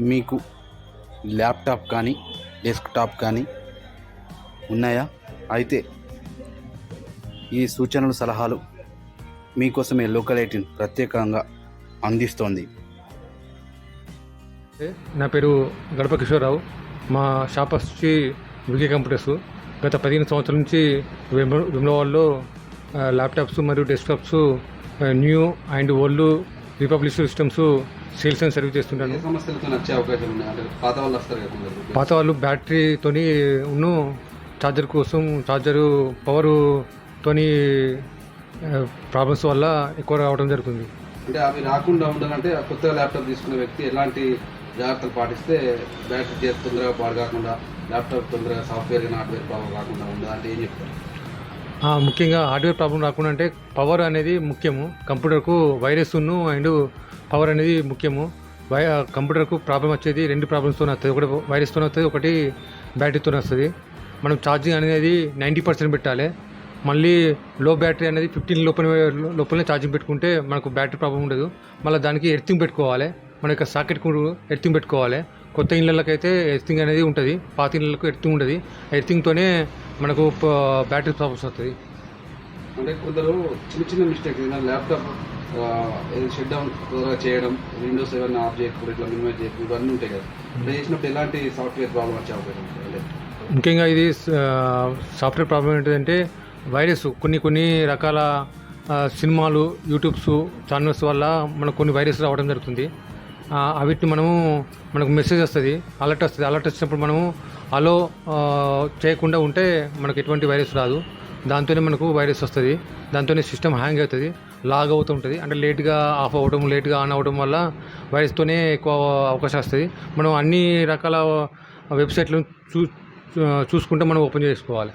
మీకు ల్యాప్టాప్ కానీ డెస్క్టాప్ కానీ ఉన్నాయా? అయితే ఈ సూచనలు సలహాలు మీకోసమే లోకల్ ఎయిటీన్ ప్రత్యేకంగా అందిస్తోంది. నా పేరు గడప కిషోర్రావు. మా షాప్ వచ్చి వికే కంప్యూటర్స్. గత పదిహేను సంవత్సరాల నుంచి విమ- ల్యాప్టాప్స్ మరియు desktops new and old refurbished systems sales and service చేస్తుంటాను. సమస్యలతో వచ్చే అవకాశం అంటే పాత వాళ్ళు వస్తారు కదా. పాత వాళ్ళు బ్యాటరీతోని ఉన్ను ఛార్జర్ కోసం ఛార్జరు పవర్తోని ప్రాబ్లమ్స్ వల్ల ఎక్కువ రావడం జరుగుతుంది. అంటే అవి రాకుండా ఉండాలంటే కొత్తగా ల్యాప్టాప్ తీసుకున్న వ్యక్తి ఎలాంటి జాగ్రత్తలు పాటిస్తే బ్యాటరీ చేతి తొందరగా పాడు కాకుండా ల్యాప్టాప్ తొందరగా సాఫ్ట్వేర్ కానీ హార్డ్వేర్ ప్రాబ్లం రాకుండా ఉండదు అంటే ఏం చెప్తారు? ముఖ్యంగా హార్డ్వేర్ ప్రాబ్లం రాకుండా అంటే పవర్ అనేది ముఖ్యము. కంప్యూటర్కు వైరస్ ఉన్ను అండ్ పవర్ అనేది ముఖ్యము. వై కంప్యూటర్కు ప్రాబ్లం వచ్చేది రెండు ప్రాబ్లమ్స్తో వస్తుంది. ఒకటి వైరస్తో వస్తుంది ఒకటి బ్యాటరీతో వస్తుంది. మనం ఛార్జింగ్ అనేది నైంటీ పర్సెంట్ పెట్టాలి. మళ్ళీ లో బ్యాటరీ అనేది ఫిఫ్టీన్ లోపల లోపలనే ఛార్జింగ్ పెట్టుకుంటే మనకు బ్యాటరీ ప్రాబ్లం ఉండదు. మళ్ళీ దానికి ఎర్తింగ్ పెట్టుకోవాలి. మన యొక్క సాకెట్ ఎర్తింగ్ పెట్టుకోవాలి. కొత్త ఇళ్ళకైతే ఎర్తింగ్ అనేది ఉంటుంది. పాత ఇళ్ళకు ఎర్తింగ్ ఉంటుంది ఎర్తింగ్తోనే మనకు బ్యాటరీ ప్రాబ్లమ్స్ వస్తుంది. అంటే కొందరు చిన్న చిన్న మిస్టేక్ ల్యాప్టాప్ షట్ డౌన్ త్వరగా చేయడం విండోస్ ఏమైనా ఆఫ్ చేయకపోవడం ఇట్లా మినిమైజ్ చేయకపోవడం ఇవన్నీ ఉంటాయి కదా. చేసినప్పుడు ఎలాంటి సాఫ్ట్వేర్ ప్రాబ్లం వచ్చే అవకాశం అంటే ముఖ్యంగా ఇది సాఫ్ట్వేర్ ప్రాబ్లం ఏంటంటే వైరస్ కొన్ని కొన్ని రకాల సినిమాలు యూట్యూబ్స్ ఛానల్స్ వల్ల మనకు కొన్ని వైరస్ రావడం జరుగుతుంది. వీటిని అవిటిని మనము మనకు మెసేజ్ వస్తుంది అలర్ట్ వస్తుంది. అలర్ట్ వచ్చినప్పుడు మనము అలో చేయకుండా ఉంటే మనకు ఎటువంటి వైరస్ రాదు. దాంతోనే మనకు వైరస్ వస్తుంది. దాంతోనే సిస్టమ్ హ్యాంగ్ అవుతుంది. లాగ్ అవుతుంటుంది అంటే లేట్గా ఆఫ్ అవ్వడం లేట్గా ఆన్ అవ్వడం వల్ల వైరస్తోనే ఎక్కువ అవకాశం వస్తుంది. మనం అన్ని రకాల వెబ్సైట్లను చూ చూసుకుంటే మనం ఓపెన్ చేసుకోవాలి.